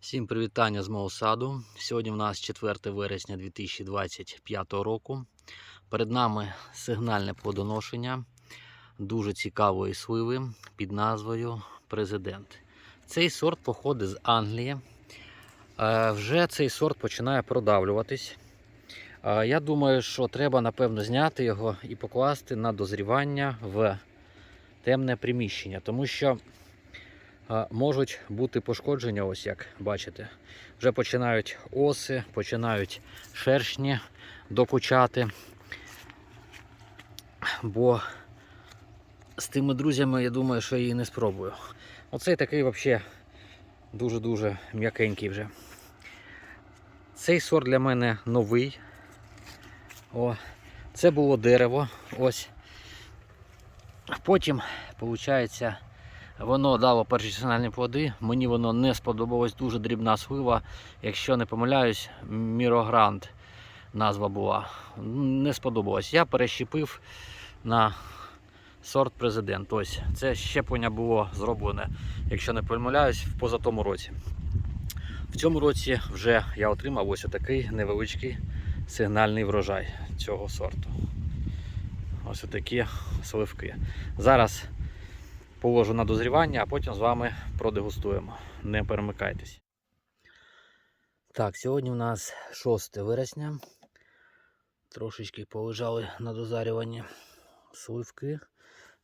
Всім привітання з мого саду. Сьогодні в нас 4 вересня 2025 року. Перед нами сигнальне плодоношення дуже цікавої сливи під назвою Президент. Цей сорт походить з Англії. Е, Вже цей сорт починає продавлюватись. Е, Я думаю, що треба напевно зняти його і покласти на дозрівання в темне приміщення, тому що можуть бути пошкодження, ось як бачите. Вже починають оси, починають шершні докучати. Бо з тими друзями я думаю, що її не спробую. Оцей такий взагалі дуже-дуже м'якенький вже. Цей сорт для мене новий. О, це було дерево. Ось. Потім, виходить, Воно дало перші сигнальні плоди. Мені воно не сподобалось дуже дрібна слива. Якщо не помиляюсь, Мірогрант назва була. Не сподобалось. Я перещепив на сорт президент. Ось це щеплення було зроблене, якщо не помиляюсь, в позатому році. В цьому році вже я отримав ось такий невеличкий сигнальний врожай цього сорту. Ось такі сливки. Зараз положу на дозрівання, а потім з вами продегустуємо. Не перемикайтесь. Так, сьогодні у нас 6 вересня. Трошечки полежали на дозарюванні сливки.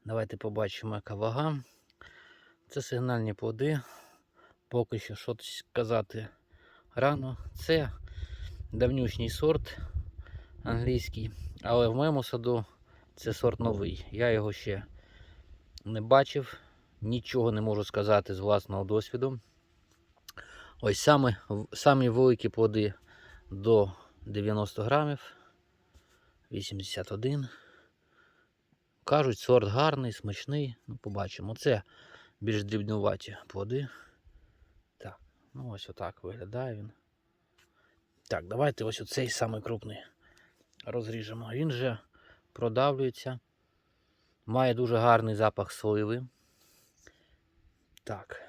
Давайте побачимо, яка вага. Це сигнальні плоди. Поки що щось сказати рано. Це давнючний сорт англійський, але в моєму саду це сорт новий. Я його ще не бачив, нічого не можу сказати з власного досвіду. Ось саме, самі великі плоди до 90 грамів. 81. Кажуть, сорт гарний, смачний. Ну, побачимо. Це більш дрібнуваті плоди. Так, ну ось отак виглядає він. Так, давайте ось оцей самий крупний розріжемо. Він же продавлюється. Має дуже гарний запах сливи. Так.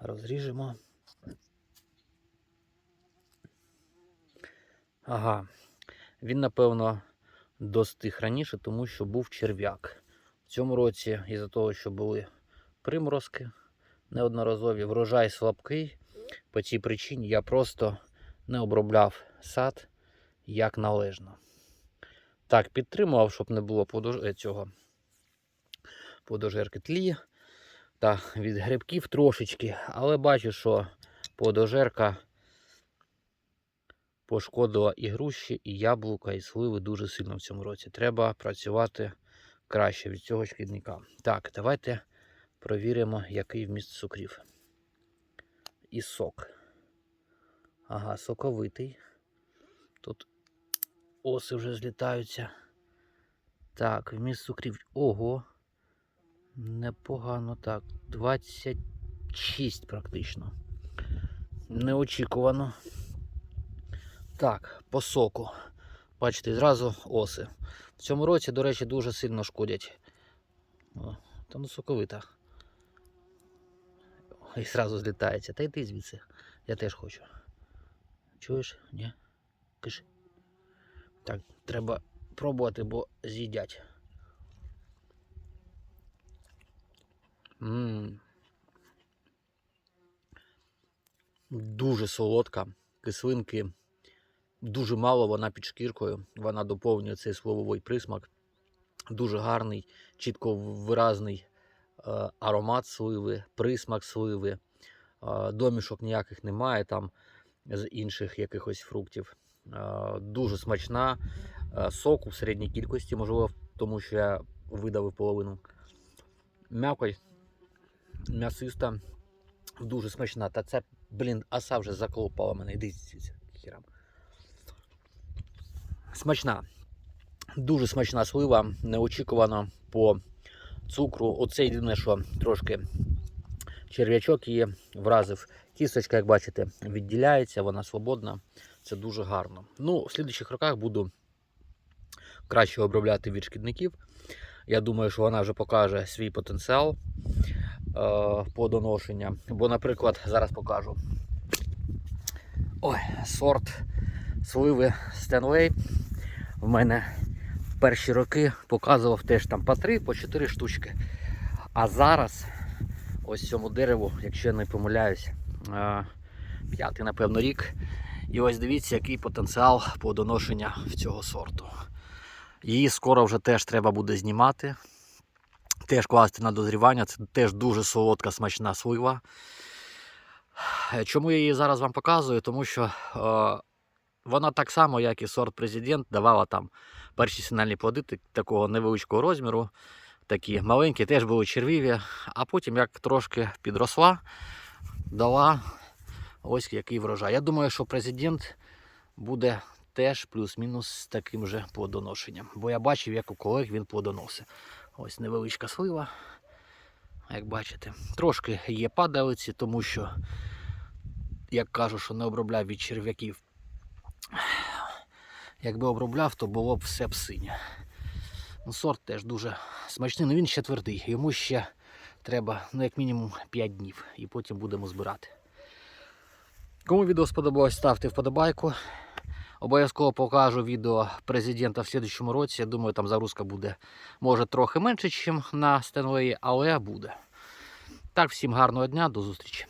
Розріжемо. Ага. Він, напевно, достиг раніше, тому що був черв'як. В цьому році, із-за того, що були приморозки неодноразові, врожай слабкий. По цій причині я просто не обробляв сад як належно. Так, підтримував, щоб не було подож... цього подожерки тлі та від грибків трошечки, але бачу, що подожерка пошкодила і груші, і яблука, і сливи дуже сильно в цьому році. Треба працювати краще від цього шкідника. Так, давайте провіримо, який вміст цукрів. І сок. Ага, соковитий. Тут оси вже злітаються. Так, вміст цукрів. Ого. Непогано так. 26 практично. Неочікувано. Так, по соку. Бачите, зразу оси. В цьому році, до речі, дуже сильно шкодять. О, та ну соковита. І зразу злітається. Та йди звідси. Я теж хочу. Чуєш? Ні? Киш. Так, треба пробувати, бо з'їдять. Дуже солодка. Кислинки дуже мало, вона під шкіркою. Вона доповнює цей слововий присмак. Дуже гарний, чітко виразний е, аромат сливи, присмак сливи. Е, домішок ніяких немає там з інших якихось фруктів. Е, дуже смачна. Е, соку в середній кількості, можливо, тому що я видавив половину. М'якость м'ясиста, дуже смачна. Та це, блін, оса вже заколупала мене. Звідси, хірам. Смачна. Дуже смачна слива, неочікувано по цукру. Оце єдине, що трошки черв'ячок її вразив. Кісточка, як бачите, відділяється, вона свободна. Це дуже гарно. Ну, в слідуючих роках буду краще обробляти від шкідників. Я думаю, що вона вже покаже свій потенціал. плодоношення. Бо, наприклад, зараз покажу. Ой, сорт сливи Стенлей. В мене в перші роки показував теж там по 3, по 4 штучки. А зараз ось цьому дереву, якщо я не помиляюсь, е, п'ятий, напевно, рік. І ось дивіться, який потенціал плодоношення в цього сорту. Її скоро вже теж треба буде знімати. Теж класти на дозрівання. Це теж дуже солодка смачна слива. Чому я її зараз вам показую? Тому що е, вона так само, як і сорт президент, давала там перші сигнальні плоди такого невеличкого розміру. Такі маленькі, теж були червиві, а потім, як трошки підросла, дала ось який врожай. Я думаю, що президент буде теж плюс-мінус з таким же плодоношенням. Бо я бачив, як у колег він плодоносить. Ось невеличка слива, як бачите. Трошки є падалиці, тому що, як кажу, що не обробляв від черв'яків. Якби обробляв, то було б все б синє. Ну, сорт теж дуже смачний, але він ще твердий. Йому ще треба, ну, як мінімум, 5 днів, і потім будемо збирати. Кому відео сподобалось, ставте вподобайку. Обов'язково покажу відео президента в слідчому році. Я думаю, там загрузка буде може трохи менше, ніж на Стенвеї, але буде. Так, всім гарного дня, до зустрічі.